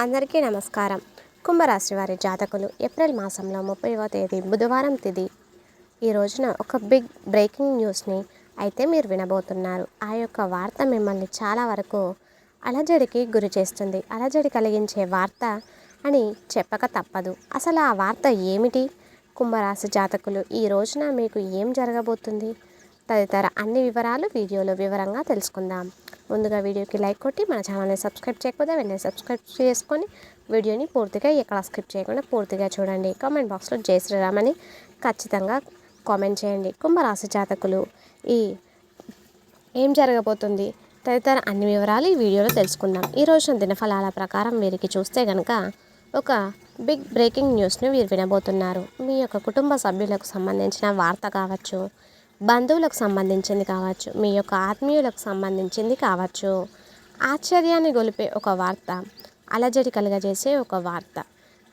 అందరికీ నమస్కారం. కుంభరాశి వారి జాతకులు ఏప్రిల్ మాసంలో ముప్పైవ తేదీ బుధవారం తిది. ఈ రోజున ఒక బిగ్ బ్రేకింగ్ న్యూస్ని అయితే మీరు వినబోతున్నారు. ఆ యొక్క వార్త మిమ్మల్ని చాలా వరకు అలజడికి గురి చేస్తుంది. అలజడి కలిగించే వార్త అని చెప్పక తప్పదు. అసలు ఆ వార్త ఏమిటి? కుంభరాశి జాతకులు ఈ రోజున మీకు ఏం జరగబోతుంది? తదితర అన్ని వివరాలు వీడియోలో వివరంగా తెలుసుకుందాం. ముందుగా వీడియోకి లైక్ కొట్టి మన ఛానల్ని సబ్స్క్రైబ్ చేయకపోతే వెంటనే సబ్స్క్రైబ్ చేసుకొని వీడియోని పూర్తిగా ఎక్కడ స్క్రిప్ట్ చేయకుండా పూర్తిగా చూడండి. కామెంట్ బాక్స్లో జై శ్రీరామ్ అని ఖచ్చితంగా కామెంట్ చేయండి. కుంభరాశి జాతకులు ఈ ఏం జరగబోతుంది? తదితర అన్ని వివరాలు ఈ వీడియోలో తెలుసుకుందాం. ఈ రోజున దినఫలాల ప్రకారం వీరికి చూస్తే కనుక ఒక బిగ్ బ్రేకింగ్ న్యూస్ను వీరు వినబోతున్నారు. మీ యొక్క కుటుంబ సభ్యులకు సంబంధించిన వార్త కావచ్చు బంధువులకు సంబంధించింది కావచ్చు మీ యొక్క ఆత్మీయులకు సంబంధించింది కావచ్చు. ఆశ్చర్యాన్ని గొలిపే ఒక వార్త అలజడి కలుగజేసే ఒక వార్త.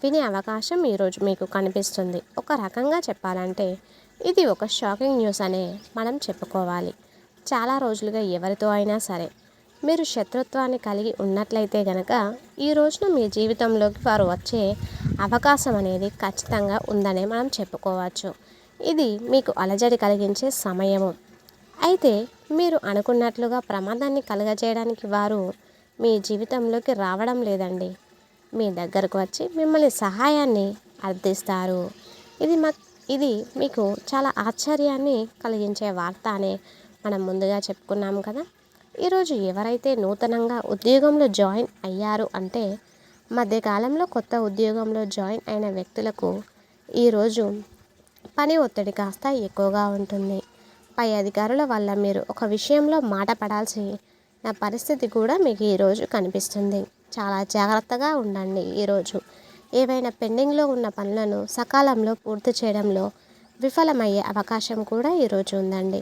వినే అవకాశం ఈరోజు మీకు కనిపిస్తుంది. ఒక రకంగా చెప్పాలంటే ఇది ఒక షాకింగ్ న్యూస్ అనే మనం చెప్పుకోవాలి. చాలా రోజులుగా ఎవరితో అయినా సరే మీరు శత్రుత్వాన్ని కలిగి ఉన్నట్లయితే గనక ఈ రోజున మీ జీవితంలోకి వారు వచ్చే అవకాశం అనేది ఖచ్చితంగా ఉందనే మనం చెప్పుకోవచ్చు. ఇది మీకు అలజడి కలిగించే సమయము. అయితే మీరు అనుకున్నట్లుగా ప్రమాదాన్ని కలగజేయడానికి వారు మీ జీవితంలోకి రావడం లేదండి. మీ దగ్గరకు వచ్చి మిమ్మల్ని సహాయాన్ని అర్థిస్తారు ఇది మా ఇది మీకు చాలా ఆశ్చర్యాన్ని కలిగించే వార్త అనే మనం ముందుగా చెప్పుకున్నాం కదా. ఈరోజు ఎవరైతే నూతనంగా ఉద్యోగంలో జాయిన్ అయ్యారు అంటే మధ్యకాలంలో కొత్త ఉద్యోగంలో జాయిన్ అయిన వ్యక్తులకు ఈరోజు పని ఒత్తిడి కాస్త ఎక్కువగా ఉంటుంది. పై అధికారుల వల్ల మీరు ఒక విషయంలో మాట పడాల్సి నా పరిస్థితి కూడా మీకు ఈరోజు కనిపిస్తుంది. చాలా జాగ్రత్తగా ఉండండి ఈరోజు ఏవైనా పెండింగ్లో ఉన్న పనులను సకాలంలో పూర్తి చేయడంలో విఫలమయ్యే అవకాశం కూడా ఈరోజు ఉందండి.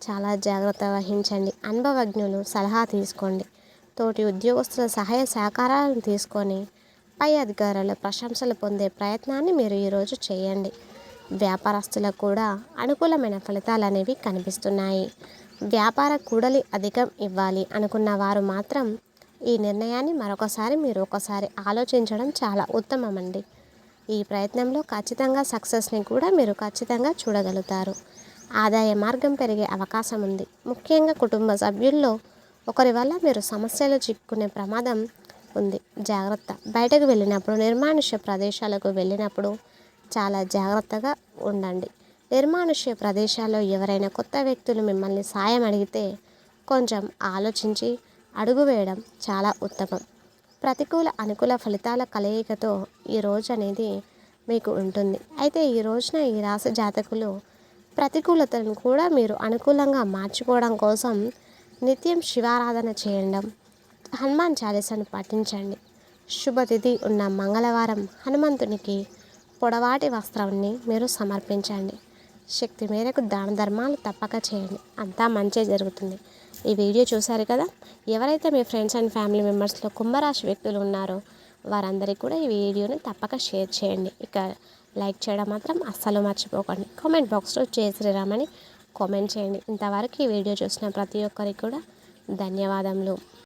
చాలా జాగ్రత్త వహించండి. అనుభవజ్ఞులు సలహా తీసుకోండి. తోటి ఉద్యోగస్తుల సహాయ సహకారాలను తీసుకొని పై అధికారుల ప్రశంసలు పొందే ప్రయత్నాన్ని మీరు ఈరోజు చేయండి. వ్యాపారస్తులకు కూడా అనుకూలమైన ఫలితాలు అనేవి కనిపిస్తున్నాయి. వ్యాపార కూడలి అధికం ఇవ్వాలి అనుకున్న వారు మాత్రం ఈ నిర్ణయాన్ని మరొకసారి మీరు ఒకసారి ఆలోచించడం చాలా ఉత్తమమండి. ఈ ప్రయత్నంలో ఖచ్చితంగా సక్సెస్ని కూడా మీరు ఖచ్చితంగా చూడగలుగుతారు. ఆదాయ మార్గం పెరిగే అవకాశం ఉంది. ముఖ్యంగా కుటుంబ సభ్యుల్లో ఒకరి వల్ల మీరు సమస్యలు చిక్కుకునే ప్రమాదం ఉంది. జాగ్రత్త. బయటకు వెళ్ళినప్పుడు నిర్మానుష్య ప్రదేశాలకు వెళ్ళినప్పుడు చాలా జాగ్రత్తగా ఉండండి. నిర్మానుష్య ప్రదేశాల్లో ఎవరైనా కొత్త వ్యక్తులు మిమ్మల్ని సాయం అడిగితే కొంచెం ఆలోచించి అడుగు వేయడం చాలా ఉత్తమం. ప్రతికూల అనుకూల ఫలితాల కలయికతో ఈ రోజు అనేది మీకు ఉంటుంది. అయితే ఈ రోజున ఈ రాశి జాతకులు ప్రతికూలతలను కూడా మీరు అనుకూలంగా మార్చుకోవడం కోసం నిత్యం శివారాధన చేయడం హనుమాన్ చాలీసాను పఠించండి. శుభతిథి ఉన్న మంగళవారం హనుమంతునికి పొడవాటి వస్త్రాన్ని మీరు సమర్పించండి. శక్తి మేరకు దాన ధర్మాలు తప్పక చేయండి. అంతా మంచి జరుగుతుంది. ఈ వీడియో చూశారు కదా? ఎవరైతే మీ ఫ్రెండ్స్ అండ్ ఫ్యామిలీ మెంబర్స్లో కుంభరాశి వ్యక్తులు ఉన్నారో వారందరికీ కూడా ఈ వీడియోని తప్పక షేర్ చేయండి. ఇక లైక్ చేయడం మాత్రం అస్సలు మర్చిపోకండి. కామెంట్ బాక్స్లో జయ శ్రీరామని కామెంట్ చేయండి. ఇంతవరకు ఈ వీడియో చూసిన ప్రతి ఒక్కరికి కూడా ధన్యవాదములు.